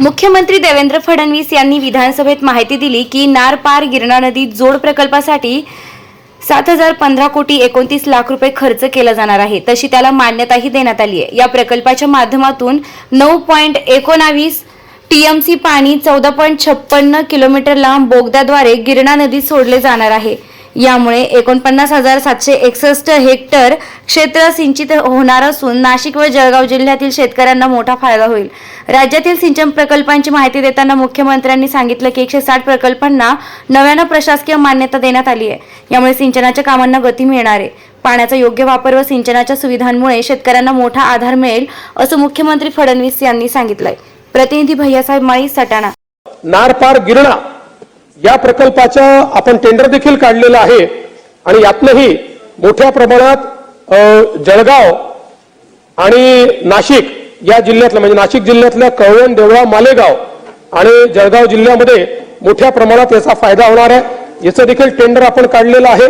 मुख्यमंत्री देवेंद्र फडणवीस यांनी विधानसभेत माहिती दिली की नार पार गिरणा नदी जोड प्रकल्पासाठी सात हजार पंधरा कोटी एकोणतीस लाख रुपये खर्च केला जाणार आहे. तशी त्याला मान्यताही देण्यात आली आहे. या प्रकल्पाच्या माध्यमातून नऊ पॉईंट एकोणावीस टीएमसी पाणी चौदा पॉईंट छप्पन्न किलोमीटर लांब बोगद्याद्वारे गिरणा नदीत सोडले जाणार आहे. यामुळे एकोणपन्नास हजार सातशे एकसष्ट हेक्टर क्षेत्र सिंचित होणार असून नाशिक व जळगाव जिल्ह्यातील शेतकऱ्यांना मोठा फायदा होईल. राज्यातील सिंचन प्रकल्पांची माहिती देताना मुख्यमंत्र्यांनी सांगितलं की एकशे साठ प्रकल्पांना नव्यानं प्रशासकीय मान्यता देण्यात आली आहे. यामुळे सिंचनाच्या कामांना गती मिळणार आहे. पाण्याचा योग्य वापर व सिंचनाच्या सुविधांमुळे शेतकऱ्यांना मोठा आधार मिळेल असं मुख्यमंत्री फडणवीस यांनी सांगितलंय. प्रतिनिधी भैयासाहेब माळी सटाणा. नारपार गिरणा. या प्रकल्पाचं आपण टेंडर देखील काढलेलं आहे आणि यातनंही मोठ्या प्रमाणात जळगाव आणि नाशिक या जिल्ह्यातलं म्हणजे नाशिक जिल्ह्यातल्या कळवण देवळा मालेगाव आणि जळगाव जिल्ह्यामध्ये मोठ्या प्रमाणात याचा फायदा होणार आहे. याचं देखील टेंडर आपण काढलेलं आहे.